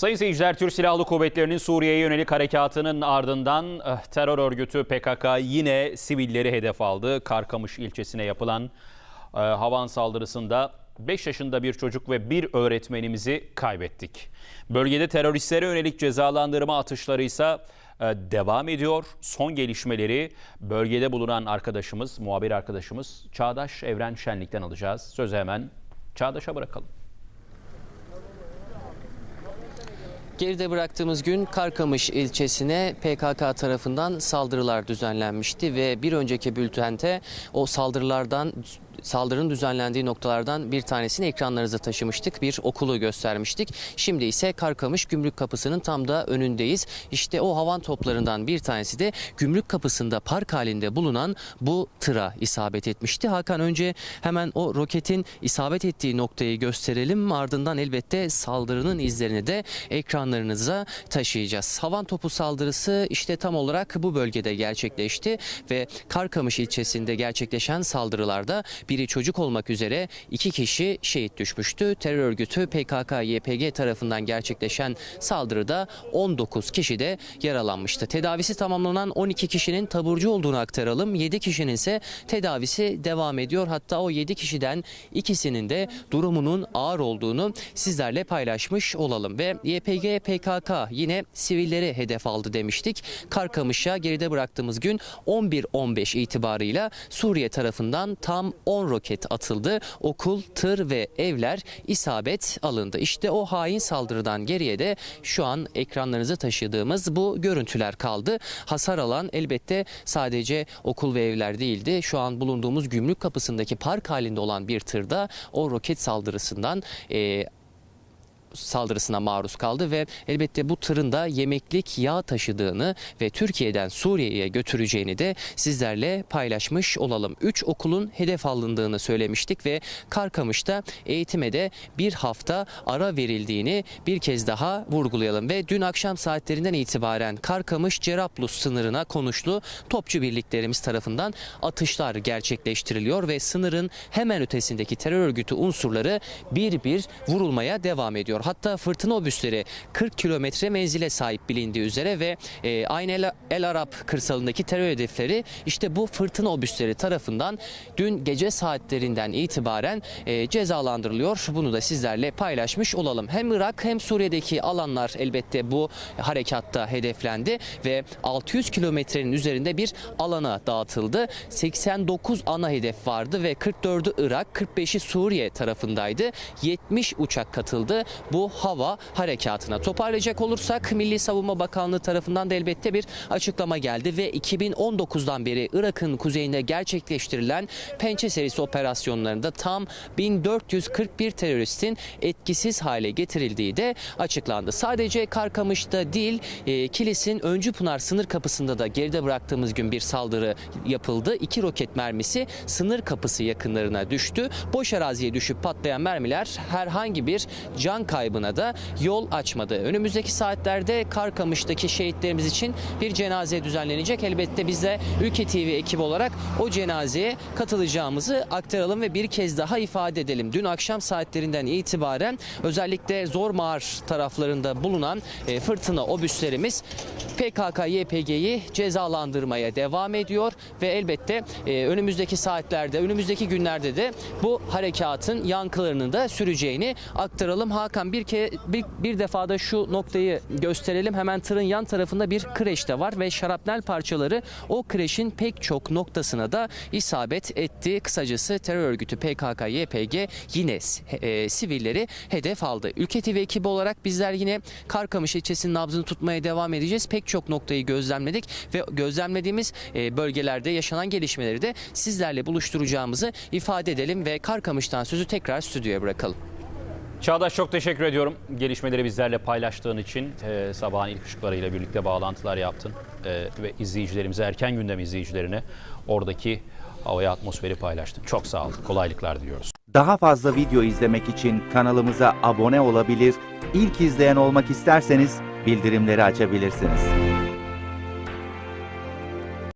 Sayın seyirciler, Türk Silahlı Kuvvetleri'nin Suriye'ye yönelik harekatının ardından eh, terör örgütü PKK yine sivilleri hedef aldı. Karkamış ilçesine yapılan eh, havan saldırısında 5 yaşında bir çocuk ve bir öğretmenimizi kaybettik. Bölgede teröristlere yönelik cezalandırma atışları ise eh, devam ediyor. Son gelişmeleri bölgede bulunan arkadaşımız, muhabir arkadaşımız Çağdaş Evren Şenlik'ten alacağız. Sözü hemen Çağdaş'a bırakalım. Geride bıraktığımız gün Karkamış ilçesine PKK tarafından saldırılar düzenlenmişti ve bir önceki bültente o saldırılardan saldırının düzenlendiği noktalardan bir tanesini ekranlarınıza taşımıştık. Bir okulu göstermiştik. Şimdi ise Karkamış Gümrük Kapısı'nın tam da önündeyiz. İşte o havan toplarından bir tanesi de Gümrük Kapısı'nda park halinde bulunan bu tıra isabet etmişti. Hakan önce hemen o roketin isabet ettiği noktayı gösterelim. Ardından elbette saldırının izlerini de ekranlarınıza taşıyacağız. Havan topu saldırısı işte tam olarak bu bölgede gerçekleşti ve Karkamış ilçesinde gerçekleşen saldırılarda biri çocuk olmak üzere iki kişi şehit düşmüştü. Terör örgütü PKK-YPG tarafından gerçekleşen saldırıda 19 kişi de yaralanmıştı. Tedavisi tamamlanan 12 kişinin taburcu olduğunu aktaralım. 7 kişinin ise tedavisi devam ediyor. Hatta o 7 kişiden ikisinin de durumunun ağır olduğunu sizlerle paylaşmış olalım. Ve YPG PKK yine sivilleri hedef aldı demiştik. Karkamış'a geride bıraktığımız gün 11-15 itibarıyla Suriye tarafından tam 10 roket atıldı. Okul, tır ve evler isabet alındı. İşte o hain saldırıdan geriye de şu an ekranlarınıza taşıdığımız bu görüntüler kaldı. Hasar alan elbette sadece okul ve evler değildi. Şu an bulunduğumuz gümrük kapısındaki park halinde olan bir tırda o roket saldırısından e, saldırısına maruz kaldı ve elbette bu tırın da yemeklik yağ taşıdığını ve Türkiye'den Suriye'ye götüreceğini de sizlerle paylaşmış olalım. 3 okulun hedef alındığını söylemiştik ve Karkamış'ta eğitime de bir hafta ara verildiğini bir kez daha vurgulayalım ve dün akşam saatlerinden itibaren Karkamış Cerablus sınırına konuşlu topçu birliklerimiz tarafından atışlar gerçekleştiriliyor ve sınırın hemen ötesindeki terör örgütü unsurları bir bir vurulmaya devam ediyor. Hatta fırtına obüsleri 40 kilometre menzile sahip bilindiği üzere ve e, aynı El, El Arap kırsalındaki terör hedefleri işte bu fırtına obüsleri tarafından dün gece saatlerinden itibaren e, cezalandırılıyor. Bunu da sizlerle paylaşmış olalım. Hem Irak hem Suriye'deki alanlar elbette bu harekatta hedeflendi ve 600 kilometrenin üzerinde bir alana dağıtıldı. 89 ana hedef vardı ve 44'ü Irak, 45'i Suriye tarafındaydı. 70 uçak katıldı bu hava harekatına. Toparlayacak olursak Milli Savunma Bakanlığı tarafından da elbette bir açıklama geldi ve 2019'dan beri Irak'ın kuzeyinde gerçekleştirilen Pençe serisi operasyonlarında tam 1441 teröristin etkisiz hale getirildiği de açıklandı. Sadece Karkamış'ta değil e, Kilis'in Öncü Pınar sınır kapısında da geride bıraktığımız gün bir saldırı yapıldı. İki roket mermisi sınır kapısı yakınlarına düştü. Boş araziye düşüp patlayan mermiler herhangi bir can kaybına da yol açmadı. Önümüzdeki saatlerde Karkamış'taki şehitlerimiz için bir cenaze düzenlenecek. Elbette biz de Ülke TV ekibi olarak o cenazeye katılacağımızı aktaralım ve bir kez daha ifade edelim. Dün akşam saatlerinden itibaren özellikle Zor Mağar taraflarında bulunan e, fırtına obüslerimiz PKK-YPG'yi cezalandırmaya devam ediyor ve elbette e, önümüzdeki saatlerde, önümüzdeki günlerde de bu harekatın yankılarını da süreceğini aktaralım. Hakan bir, ke, bir, bir defada şu noktayı gösterelim. Hemen tırın yan tarafında bir kreş de var ve şarapnel parçaları o kreşin pek çok noktasına da isabet etti. Kısacası terör örgütü PKK-YPG yine e, sivilleri hedef aldı. Ülke TV ekibi olarak bizler yine Karkamış ilçesinin nabzını tutmaya devam edeceğiz. Pek çok noktayı gözlemledik ve gözlemlediğimiz e, bölgelerde yaşanan gelişmeleri de sizlerle buluşturacağımızı ifade edelim ve Karkamış'tan sözü tekrar stüdyoya bırakalım. Çağdaş çok teşekkür ediyorum. Gelişmeleri bizlerle paylaştığın için e, sabahın ilk ışıklarıyla birlikte bağlantılar yaptın. E, ve izleyicilerimize, erken gündem izleyicilerine oradaki havaya atmosferi paylaştın. Çok sağ ol. Kolaylıklar diliyoruz. Daha fazla video izlemek için kanalımıza abone olabilir, ilk izleyen olmak isterseniz bildirimleri açabilirsiniz.